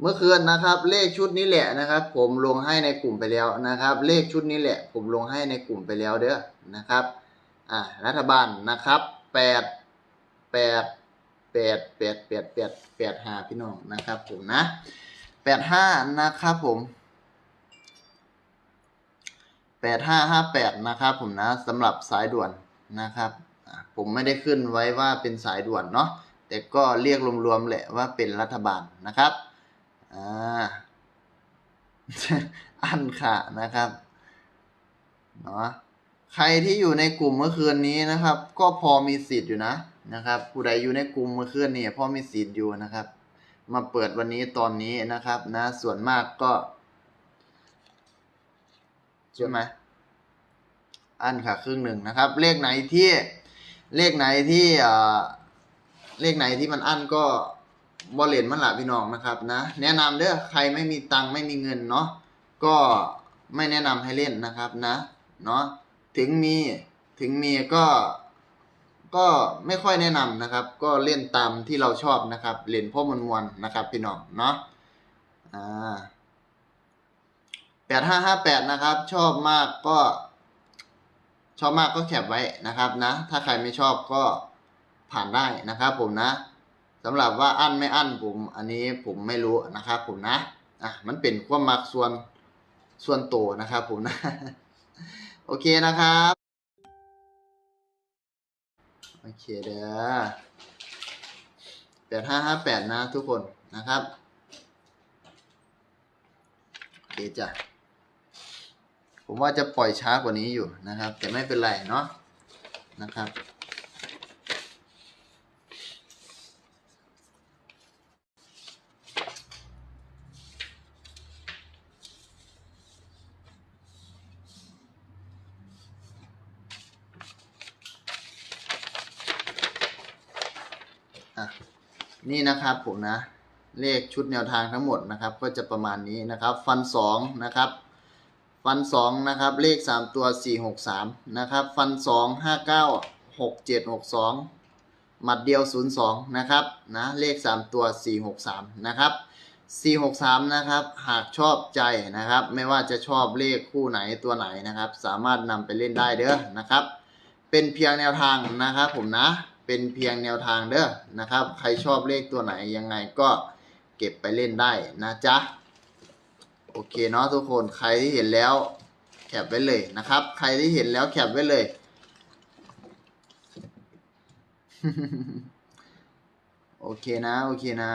เมื่อคืนนะครับ เลขชุดนี้แหละนะครับ ผมลงให้ในกลุ่มไปแล้วนะครับ เลขชุดนี้แหละ ผมลงให้ในกลุ่มไปแล้วเด้อนะครับอ่ารัฐบาลนะครับแปดแปดแปดแปดแปดแปดแปดห้าพี่น้องนะครับ ผมนะแปดห้านะครับผมแปดห้าห้าแปดนะครับผมนะสำหรับสายด่วนนะครับผมไม่ได้ขึ้นไว้ว่าเป็นสายด่วนเนาะแต่ก็เรียกรวมๆแหละว่าเป็นรัฐบาลนะครับ อ่าอันค่ะนะครับเนาะใครที่อยู่ในกลุ่มเมื่อคืนนี้นะครับ ก็พอมีสิทธิ์อยู่นะนะครับผู้ใดอยู่ในกลุ่มเมื่อคืนนี้พอมีสิทธิ์อยู่นะครับ มาเปิดวันนี้ตอนนี้นะครับ นะ ส่วนมากก็ใช่ไหมอันค่ะครึ่งหนึ่งนะครับ เลขไหนที่เลขไหนที่เอ่อเลขไหนที่มันอันก็ บอลเลนมันละพี่น้องนะครับนะแนะนำเด้อใครไม่มีตังค์ไม่มีเงินเนาะก็ไม่แนะนำให้เล่นนะครับนะเนาะถึงมีถึงมีก็ก็ไม่ค่อยแนะนำนะครับ ก็เล่นตามที่เราชอบนะครับ เล่นพ่อมวลมวลๆนะครับ พี่น้องเนาะอ่าแปดห้าห้าแปดนะครับ ชอบมากก็ ชอบมากก็แคปไว้นะครับนะ ถ้าใครไม่ชอบก็ผ่านได้นะครับผมนะ สำหรับว่าอั้นไม่อั้นผมอันนี้ผมไม่รู้นะครับผมนะอะมันเป็นความมักส่วนส่วนตัวนะครับผมนะ โอเคนะครับโอเคเด้อแปดห้าห้าแปดนะทุกคนนะครับโอเคจ้ะผมว่าจะปล่อยช้ากว่านี้อยู่นะครับ แต่ไม่เป็นไรเนาะนะครับ อะนี่นะครับผมนะ เลขชุดแนวทางทั้งหมดนะครับ ก็จะประมาณนี้นะครับ ฟันสองนะครับ ฟันสองนะครับ เลขสามตัวสี่หกสามนะครับ ฟันสองห้าเก้าหกเจ็ดหกสองหมัดเดียวศูนย์สองนะครับนะเลขสามตัวสี่หกสามนะครับสี่หกสามนะครับ หากชอบใจนะครับ ไม่ว่าจะชอบเลขคู่ไหนตัวไหนนะครับ สามารถนำไปเล่นได้เด้อนะครับ เป็นเพียงแนวทางนะครับผมนะ เป็นเพียงแนวทางเด้อนะครับ ใครชอบเลขตัวไหนยังไงก็เก็บไปเล่นได้นะจ๊ะ โอเคเนาะทุกคนใครที่เห็นแล้วแคปไว้เลยนะครับ ใครที่เห็นแล้วแคปไว้เลย โอเคนะ โอเคนะ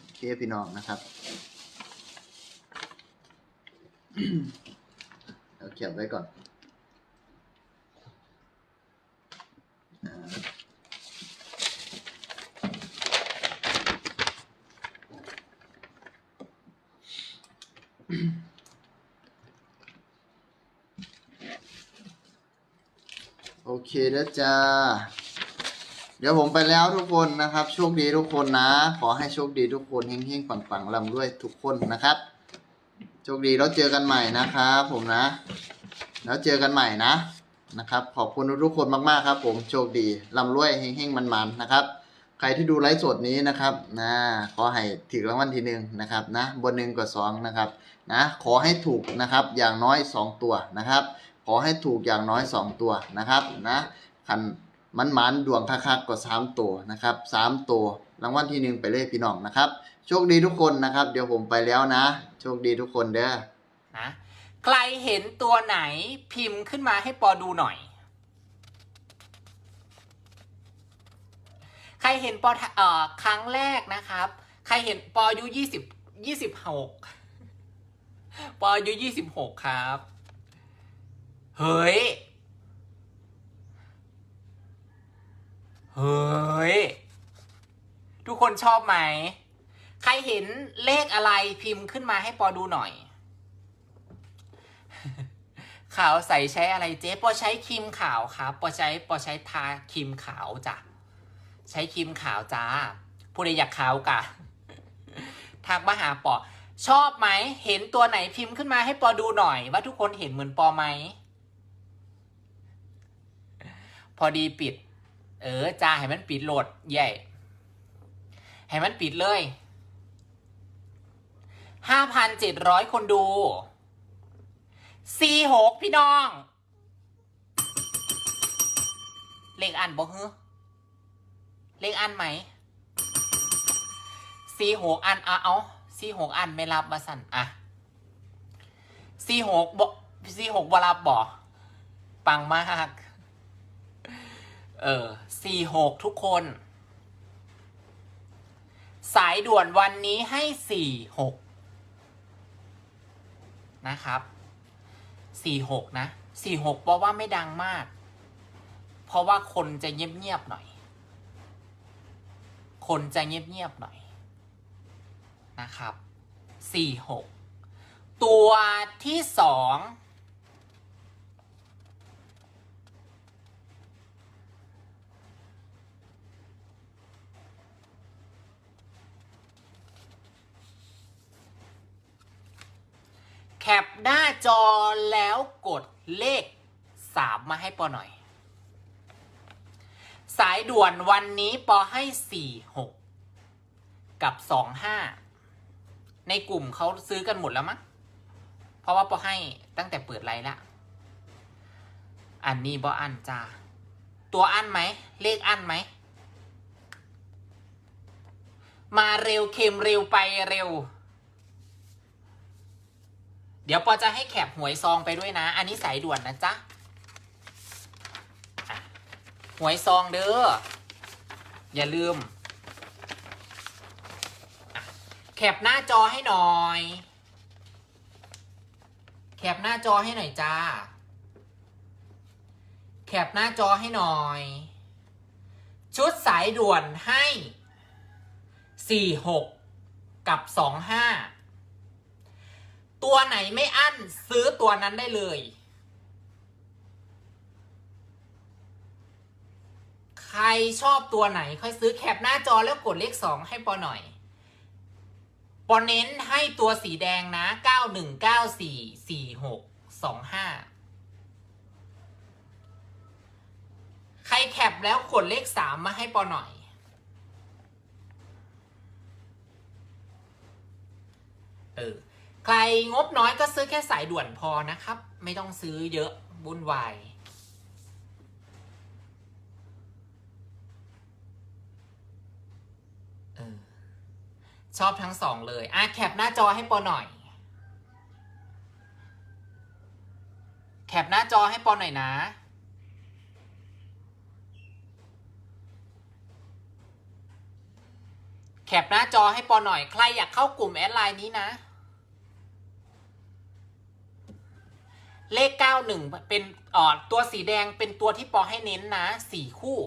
โอเคพี่น้องนะครับเอาแคปไว้ก่อนอ่า โอเคแล้วจ้า เดี๋ยวผมไปแล้วทุกคนนะครับ โชคดีทุกคนนะ ขอให้โชคดีทุกคนเฮงๆปังๆลำด้วยทุกคนนะครับ โชคดีแล้วเจอกันใหม่นะครับผมนะ แล้วเจอกันใหม่นะ นะครับ ขอบคุณทุกคนมากๆครับ ผมโชคดีลำรวยเฮงๆมันๆนะครับ ใครที่ดูไลฟ์สดนี้นะครับนะขอให้ถึงรางวัลทีหนึ่งนะครับนะบนหนึ่งกับสองนะครับนะขอให้ถูกนะครับอย่างน้อยสองตัวนะครับ ขอให้ถูกอย่างน้อยสองตัวนะครับนะคันมันมันดวงคักๆก็สามตัวนะครับสามตัวรางวัลที่หนึ่งไปเลยพี่น้องนะครับ โชคดีทุกคนนะครับ เดี๋ยวผมไปแล้วนะ โชคดีทุกคนเด้อนะ ใครเห็นตัวไหนพิมพ์ขึ้นมาให้ปอดูหน่อย ใครเห็นปอทะเอ่อครั้งแรกนะครับ ใครเห็นปออายุยี่สิบยี่สิบหกปออายุยี่สิบหกครับ เฮ้ย เฮ้ย ทุกคนชอบไหม ใครเห็นเลขอะไรพิมพ์ขึ้นมาให้ปอดูหน่อย ขาวใสใช้อะไรเจ๊ปอใช้ครีมขาวครับปอใช้ปอใช้ทาครีมขาวจ้ะ ใช้ครีมขาวจ้า ผู้ใดอยากขาวกะ ทักมาหาปอ ชอบไหม เห็นตัวไหนพิมพ์ขึ้นมาให้ปอดูหน่อย ว่าทุกคนเห็นเหมือนปอไหม พอดีปิด เออจ้าให้มันปิดโหลดใหญ่ ให้มันปิดเลยห้าพันเจ็ดร้อยคนดู สี่หกพี่น้อง เลขอันบ่ฮึเลขอันไหมสี่หกอันเอาเอาสี่หกอันไม่รับมาสั่นอะสี่หกบ่สี่หกบรับบ่ปังมาก เออสี่หกทุกคน สายด่วนวันนี้ให้สี่หกนะครับ สี่หกนะสี่หกเพราะว่าไม่ดังมาก เพราะว่าคนจะเงียบๆหน่อย คนจะเงียบๆหน่อยนะครับสี่หกตัวที่สอง แคปหน้าจอแล้วกดเลขสามมาให้ปอหน่อย สายด่วนวันนี้ปอให้สี่หกกับสองห้าในกลุ่มเขาซื้อกันหมดแล้วมั้งเพราะว่าปอให้ตั้งแต่เปิดไลน์ละอันนี้บออันจ้าตัวอันไหม เลขอันไหม มาเร็วเค็มเร็วไปเร็ว เดี๋ยวปอจะให้แคปหวยซองไปด้วยนะ อันนี้สายด่วนนะจ๊ะหวยซองเด้อ อย่าลืม แคปหน้าจอให้หน่อย แคปหน้าจอให้หน่อยจ้า แคปหน้าจอให้หน่อย ชุดสายด่วนให้สี่หกกับสองห้า ตัวไหนไม่อั้นซื้อตัวนั้นได้เลย ใครชอบตัวไหน ค่อยซื้อแคปหน้าจอแล้วกดเลขสองให้ปอหน่อย ปอเน้นให้ตัวสีแดงนะเก้าหนึ่งเก้าสี่สี่หกสองห้าใครแคปแล้วกดเลขสามมาให้ปอหน่อย เออ ใครงบน้อยก็ซื้อแค่สายด่วนพอนะครับ ไม่ต้องซื้อเยอะบุ่นวายออชอบทั้งสองเลย อะ แคปหน้าจอให้ปอหน่อย แคปหน้าจอให้ปอหน่อยนะ แคปหน้าจอให้ปอหน่อย ใครอยากเข้ากลุ่มแอดไลน์นี้นะ เลข 91 เป็นอ่อตัวสีแดงเป็นตัวที่ปอให้เน้นนะสี่คู่